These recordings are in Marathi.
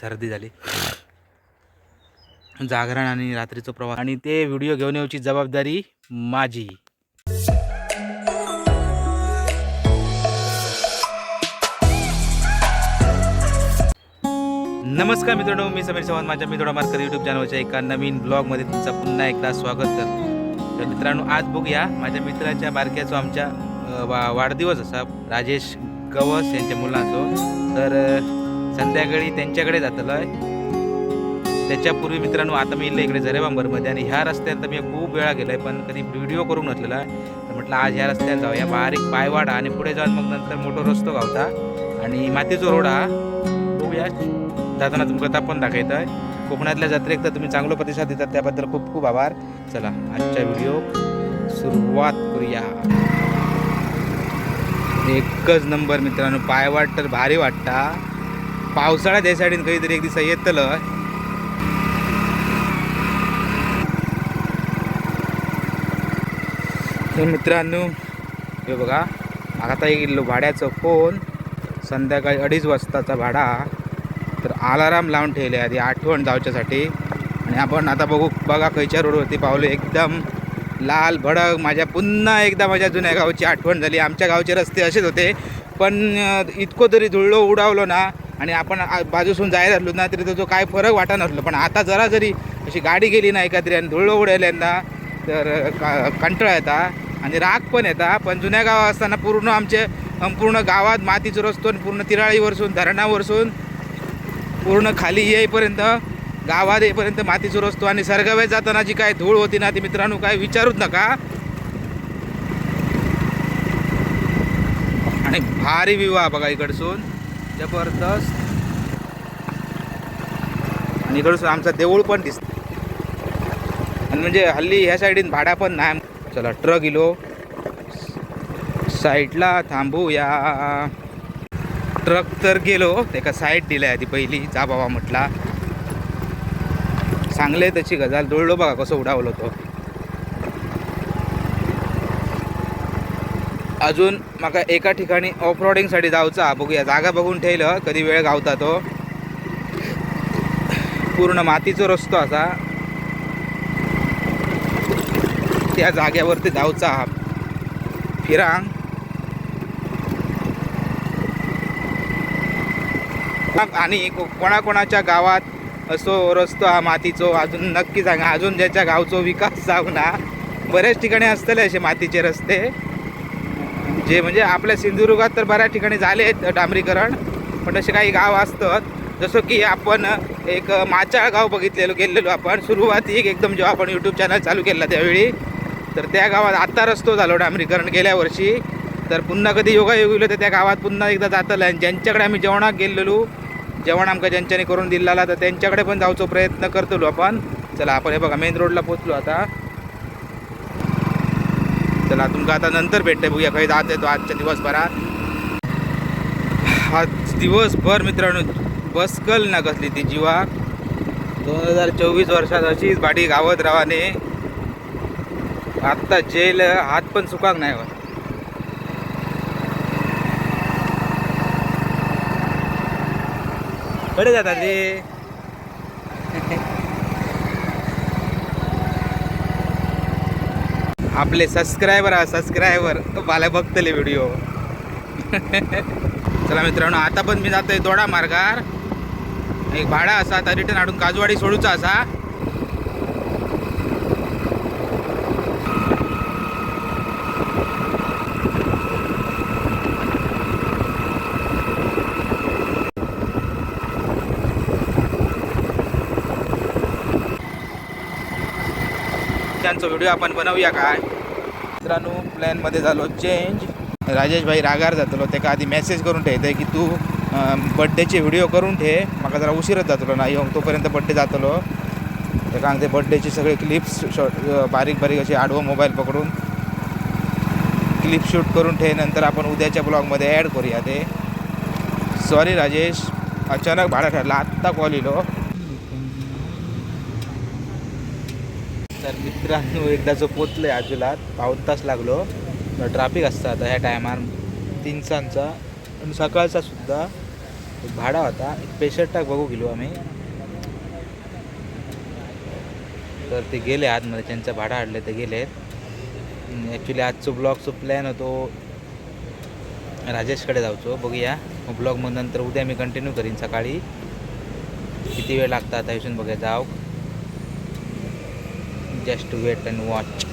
सर्दी झाली. जागरण आणि रात्रीचा प्रवास. आणि ते व्हिडिओ घेऊन येऊची जबाबदारी माझी. नमस्कार मित्रांनो मी समीर चव्हाण. माझ्या मित्रोडा मार्कर यूट्यूब चॅनलच्या एका नवीन ब्लॉगमध्ये तुमचं पुन्हा एकदा स्वागत करतो. तर मित्रांनो आज बघूया माझ्या मित्राच्या बारक्याचो आमच्या वा वाढदिवस असा. राजेश गवस यांच्या मुलांचो. तर संध्याकाळी त्यांच्याकडे जातलो आहे. त्याच्यापूर्वी मित्रांनो आता मी इल्लं इकडे झरेबांबरमध्ये आणि ह्या रस्त्यात मी खूप वेळा गेलो आहे पण कधी व्हिडिओ करून नसलेला आहे. तर म्हटलं आज ह्या रस्त्यात जाऊया. बारीक पायवाडा आणि पुढे जाऊन मग नंतर मोठो रस्तो गावता आणि मातीचो रोड हा. बघूया. जाताना तुमका पण दाखवत आहे कोकणातल्या जत्रेक तर तुम्ही चांगला प्रतिसाद देतात त्याबद्दल खूप खूप आभार. चला आजच्या व्हिडिओ सुरुवात करूया. एकच नंबर मित्रांनो पायवाट तर भारी वाटता. पावसाळ्यात या साईडीन कधीतरी एक दिसा येतलं. तर मित्रांनो हे बघा आता येयल्लो भाड्याचं फोन संध्याकाळी अडीच वाजताचा भाडा. तर अलाराम लावून ठेवले आधी आठवण जावच्यासाठी. आणि आपण आता बघू बघा खयच्या रोडवरती पावलो एकदम लाल भडक माझ्या पुन्हा एकदा माझ्या जुन्या गावची आठवण झाली. आमच्या गावचे रस्ते असेच होते पण इतको इतकं तरी धुळलो उडावलो ना. आणि आपण बाजूसून जायला असलो ना तरी त्याचा काय फरक वाटा नसलो पण आता जरा जरी अशी गाडी गेली ना एका तरी आणि धुळलो उडायल्यांदा तर कंटाळा येता आणि राग पण येता. पण जुन्या गावात असताना पूर्ण आमचे संपूर्ण गावात मातीचं रस्तो आणि पूर्ण तिराळीवरसून धरणावरसून पूर्ण खाली येईपर्यंत गावात येईपर्यंत मातीचा रस्तो आणि सरगावे जाताना जी काय धूळ होती ना ती मित्रांनो काय विचारूच नका. आणि भारी विवाह बघा इकडसून. जबरदस्त. आणि आमचा देऊळ पण दिसत. आणि म्हणजे हल्ली ह्या साईडीन भाडा पण नाही. चला ट्रक इलो. साईडला थांबूया. ट्रक तर गेलो. त्याका साईड दिल्या आधी पहिली. जा बाबा म्हटला. चांगले त्याची गजाल. डोळलो बघा कसं उडावलं तो. अजून म्हाका एका ठिकाणी ऑफ रोडिंगसाठी जाऊचा. बघूया जागा बघून ठेवलं कधी वेळ गावता तो. पूर्ण मातीचो रस्तो असा. त्या जाग्यावरती जाऊचा फिरांग. आणि कोणाकोणाच्या गावात असो रस्तो हा मातीचो अजून नक्की सांगा. अजून ज्याच्या गावचो विकास जावना बऱ्याच ठिकाणी असतले असे मातीचे रस्ते. जे म्हणजे आपल्या सिंधुदुर्गात तर बऱ्याच ठिकाणी झाले आहेत डांबरीकरण पण असे काही गाव असतात. जसं की आपण एक माचाळ गाव बघितलेलो गेलेलो आपण. सुरुवातीक एकदम जेव्हा आपण यूट्यूब चॅनल चालू केला त्यावेळी तर त्या गावात आत्ता रस्तो झालो डांबरीकरण गेल्या वर्षी. तर पुन्हा कधी योगायोग येलो तर त्या गावात पुन्हा एकदा जातलं. आणि ज्यांच्याकडे आम्ही जेवणाक गेलेलो जेवण आमकां ज्यांच्यानी करून दिलेला तर त्यांच्याकडे पण जाऊचो प्रयत्न करतलो आपण. चला आपण हे बघा मेन रोडला पोचलो आता. चला तुमका आता नंतर भेटते बघूया काही जात येतो आजच्या दिवसभरात. आज दिवसभर मित्रांनो बसकल ना कसली ती जीवा. दोन हजार चोवीस वर्षात अशीच बाडी गावत रावाने. आत्ता जेल हात पण सुकाक नाही होत. कडे जाता ते आपले सबस्क्रायबर आ सबस्क्रायबर मला बघतले व्हिडिओ चला मित्रांनो आता पण मी जातोय दोडा मार्गार एक भाडा असा आता रिटर्न हाडून काजवाडी सोडूचा असा. त्यांचा व्हिडिओ आपण बनवूया काय? मित्रांनो प्लॅनमध्ये झालो चेंज राजेश भाई रागार जातलो त्याका आधी मेसेज करून ठेवते की तू बड्डेचे व्हिडिओ करून ठे. म्हाका जरा उशीरच जातलो ना. येऊन तोपर्यंत बड्डे जातलो त्याका ते बड्डेचे सगळे क्लिप्स शॉर्ट बारीक बारीक असे आडवं मोबाईल पकडून क्लिप शूट करून ठे. नंतर आपण उद्याच्या ब्लॉगमध्ये ॲड करूया ते. सॉरी राजेश अचानक भाडा ठरला. आत्ता कॉल येलो हो. तर मित्रांनो एकदा जो पोचलो आहे आजूलात पाऊन तास लागलो. ट्राफिक असतं आता ह्या टायमार तिनसांचा आणि सकाळचा सुद्धा भाडा होता. एक पेशंट टाक बघू गेलो आम्ही. तर ते गेले आतमध्ये. त्यांचा भाडं हाडले ते गेलेत. ॲक्च्युली आजचं ब्लॉगचं प्लॅन होतो. राजेशकडे जाऊचो. बघूया. मग ब्लॉग मग नंतर उद्या मी कंटिन्यू करीन सकाळी. किती वेळ लागता आता इथून बघूया जाऊ. जस्ट वेट अँड वॉच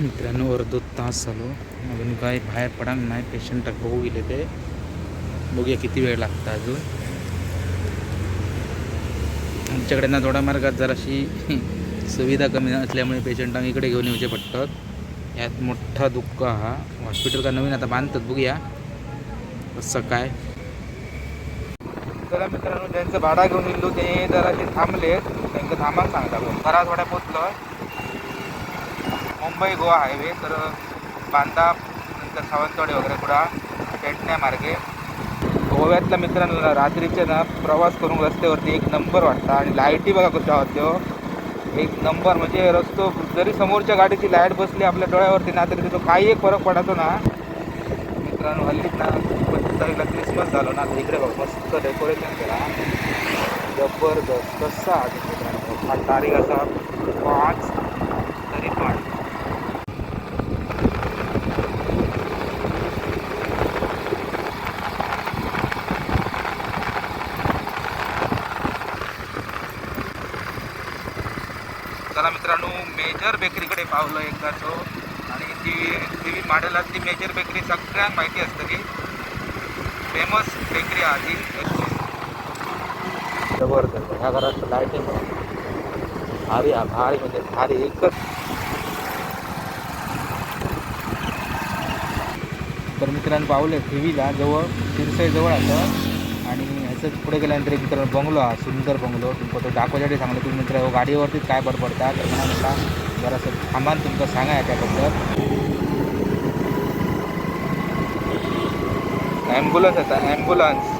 मित्रांनो अर्धो तास झालो. अजून काय बाहेर पडा नाही पेशंट बघू गेले ते. बघूया किती वेळ लागता अजून. आमच्याकडे ना थोडा मार्गात जराशी सुविधा कमी असल्यामुळे पेशंटांक इकडे घेऊन येऊचे पडतात यात मोठा दुःख हा. हॉस्पिटल का नवीन आता बांधतात बघूया. कसं काय? चला मित्रांनो ज्यांचं भाडा घेऊन येलो ते जराशे थांबलेत त्यांचं थांबायला सांगता घरा थोड्या पोचलोय मुंबई गोवा हायवे तर बांदा नंतर सावंतवाडी वगैरे कुठा पेटण्या मार्गे. गोव्यातल्या मित्रांनो रात्रीचे ना प्रवास करून रस्त्यावरती एक नंबर वाटता. आणि लाईटी बघा कशा आहोत त्यो एक नंबर म्हणजे रस्तो जरी समोरच्या गाडीची लाइट बसली आपल्या डोळ्यावरती ना तरी तिथं काही एक फरक पडतो ना. मित्रांनो हल्ली ना पंचवीस तारीखला क्रिसमस झालो ना तर इकडे बघ मस्त डेकोरेशन केला. जबरदस्त कसा आहे मित्रांनो. हा तारीख असा पाच तरी पण चला मित्रांनो मेजर बेकरीकडे पावलो एकदाचं आणि ती माडेलातली मेजर बेकरी सगळ्यांक माहिती असतं की फेमस बेकरी आधी. ती जबरदस्त ह्या घरात लाईटिंग भारी हा भारी म्हणजे भारी एकच तर मित्रांनो पावले टीव्हीला जवळ शिरसाई जवळ असं आणि ह्याचं पुढे गेल्यानंतर एक मित्रांनो बंगलो हा सुंदर बंगलो तुमका तो दाखवण्यासाठी सांगलो तुम्ही मित्र गाडीवरतीच काय बडबडता तर म्हणा जरासं थांबान तुमचं सांगा त्याबद्दल ॲम्ब्युलन्स आता ॲम्ब्युलन्स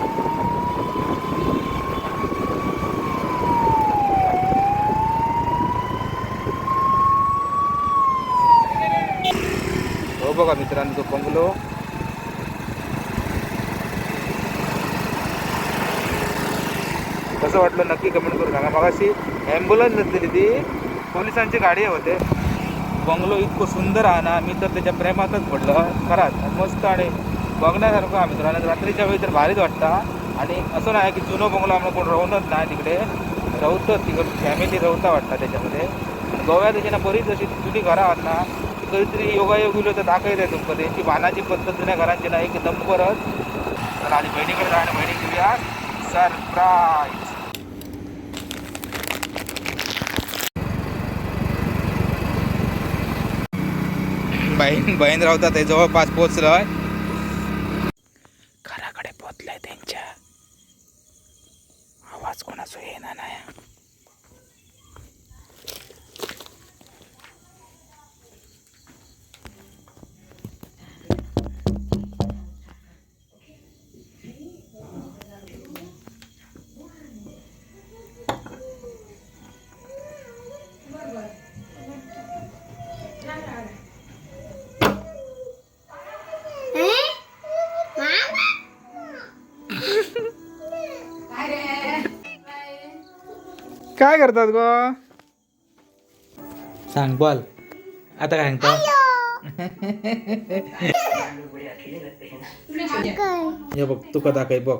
हो बघा मित्रांनो तो बंगलो. कसं वाटलं नक्की कमेंट करून सांगा. मगाशी ॲम्ब्युलन्स नसलेली ती. पोलिसांची गाडी होते बंगलो इतकं सुंदर आहे ना मी तर त्याच्या प्रेमातच पडलं. खराच मस्त आणि बघण्यासारखं आहे मित्रांनो. रात्रीच्या वेळी तर भारीच वाटता. आणि असं नाही की जुनं बंगलो आम्हाला कोण राहूनच नाही तिकडे. राहतं तिकडे फॅमिली राहता वाटतं त्याच्यामध्ये. गोव्यात त्याची ना बरीच अशी जुनी घरं आहात ना ती कधीतरी योगायोग तर दाखवत आहे तुमचं त्यांची बानाची पद्धत जुन्या घरांची ना एक परत तर आधी बहिणीकडे जा आणि बहिणी घेऊया सरप्राईज बहीण बहीण राहतात ते जवळपास पोचलं घराकडे पोचलाय त्यांच्या आवाज कोणाचा येणार नाही काय करतात गो? सांग बोल. आता काय सांगतो? हे बघ तुका दाखय बघ.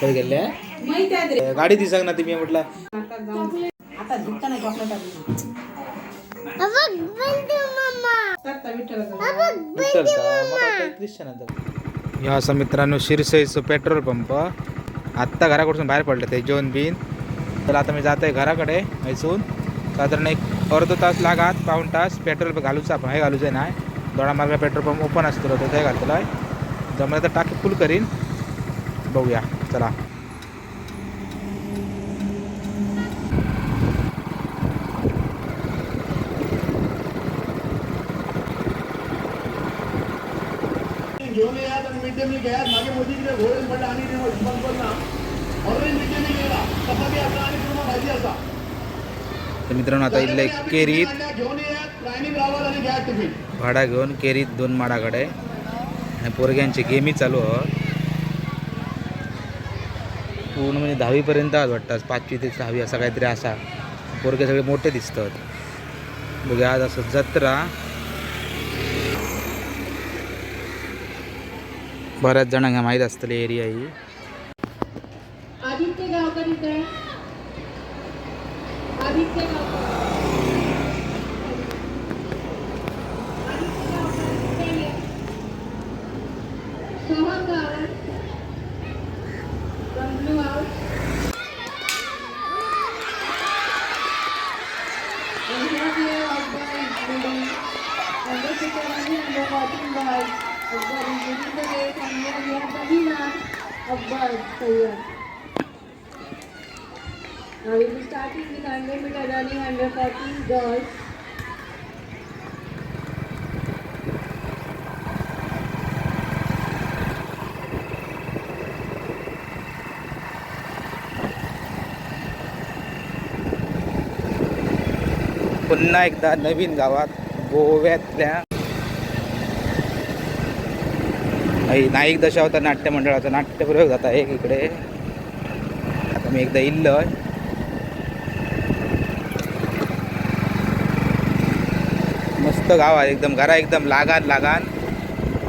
काय गेल्या गाडी दिसाक ना तुम्ही म्हटलं. ह्या असं मित्रांनो शिरसईचं पेट्रोल पंप आत्ता घराकडून बाहेर पडलं ते जेवण बिन. तर आता मी जात आहे घराकडे मैसून साधारण एक अर्ध तास लागात पाऊण तास. पेट्रोल घालूचा आपण हे घालूचं नाही दोडा मार्ग पेट्रोल पंप ओपन असतो तर ते घालतो आहे जमलं तर टाकी फुल करीन. बघूया. चला घेऊन या आणि मिड डे मील घ्या मागे मोदीकडे घोडे म्हटलं आणि ते बंद पण ना ऑनलाईन मिड डे मील गेला चपाती असा आणि पूर्ण भाजी असा. तर मित्रांनो आता इथलं केरीत घेऊन आणि घ्या भाडा घेऊन केरीत दोन माडाकडे. आणि पोरग्यांची गेमी चालू आहे. पूर्ण म्हणजे दहावीपर्यंत आज वाटतं पाचवी ते सहावी असा काहीतरी असा. पोरगे सगळे मोठे दिसतात. बघूया आज असं जत्रा. बऱ्याच जणांना माहीत असतले एरिया ही. 100 running under 14 girls. पुन्हा एकदा नवीन गावात गोव्यातल्या नाईक दशावतार नाट्य मंडळाचा नाट्यप्रयोग जात आहे इकडे आता मी एकदा इल्लोय मस्त गाव आहे एकदम घरा एकदम लागान लागान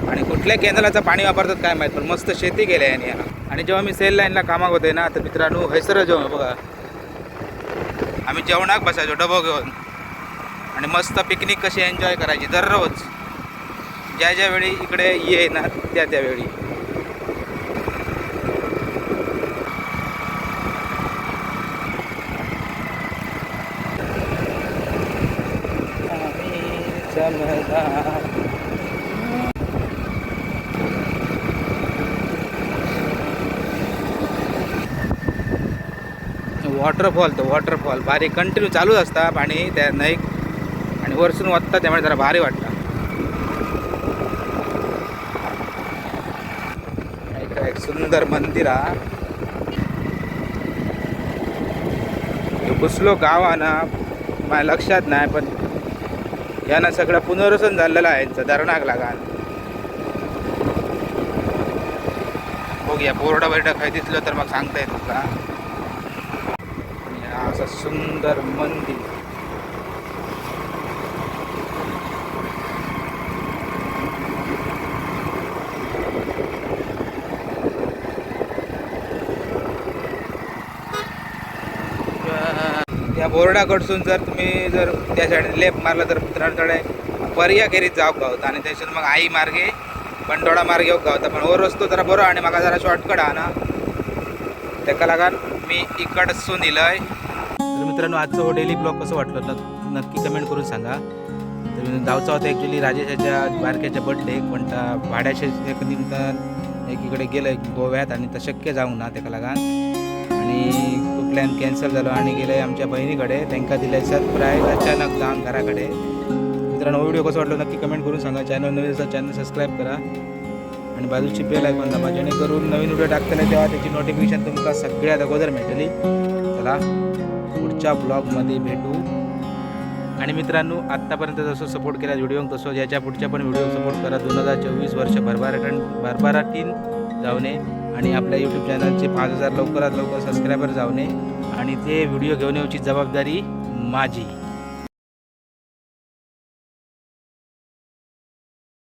आणि कुठल्या केंद्राचं पाणी वापरतात काय माहीत पण मस्त शेती केली आहे यांनी. आणि जेव्हा मी सेल लाईनला कामाक होते ना तर मित्रांनो हैसर जेवण बघा. आम्ही जेवणाक बसायचो डबो घेऊन. आणि मस्त पिकनिक कशी एन्जॉय करायची दररोज. ज्या ज्या वेळी इकडे येणार त्या त्यावेळी वॉटरफॉल तो वॉटरफॉल भारी कंटिन्यू चालूच असता पाणी त्या नाईक आणि वरसून वत्ता त्यामुळे जरा भारी वाटतं एक सुंदर मंदिर हा. हे कुसलो गाव हा ना माझ्या लक्षात नाही पण यांना सगळं पुनर्वसन झालेलं आहे यांचं धरणाक लागान बघूया बोर्ड बिर्ड खाय दिसलं तर मग सांगता येत तुला. असं सुंदर मंदिर त्या बोर्डाकडसून जर तुम्ही जर त्या साईडने लेफ्ट मारला तर मित्रांकडे पर्या खेरीत गावता आणि त्याच्यातून मग आई मार्गे बंडोळा मार्गे येवंक गावता. पण हो रस्तो जरा बरो आणि म्हाका जरा शॉर्टकट हा ना तेका लागून मी इकडसून इलय तर मित्रांनो आजचं हो डेली ब्लॉग कसं वाटलं? नक्की कमेंट करून सांगा. तर जावचा होता ॲक्च्युली राजेशाच्या बारक्याच्या बड्डे पण त्या भाड्याच्या एक निमतान एकीकडे गेलं गोव्यात आणि तर शक्य जाऊ ना तेका लागून आणि प्लॅन कॅन्सल झालो आणि गेले आमच्या बहिणीकडे. त्यांना दिले सरप्राईज अचानक जाऊन घराकडे. मित्रांनो व्हिडिओ कसं वाटलं नक्की कमेंट करून सांगा. चॅनल नवीन असेल चॅनल सबस्क्राईब करा. आणि बाजूची बेल ऐकून दाबा जेणेकरून नवीन व्हिडिओ टाकतले तेव्हा त्याची नोटिफिकेशन तुमका सगळ्यात अगोदर भेटली. चला पुढच्या ब्लॉगमध्ये भेटू. आणि मित्रांनो आत्तापर्यंत जसं सपोर्ट केला व्हिडिओ तसं याच्या पुढच्या पण व्हिडिओ सपोर्ट करा. दोन हजार चोवीस वर्ष भरभराटन भरभराटीन जाऊने. आणि आपल्या यूट्यूब चॅनलचे पाच हजार लवकरात लवकर सबस्क्रायबर जाऊने आणि ते व्हिडिओ घेऊन येऊची जबाबदारी माझी.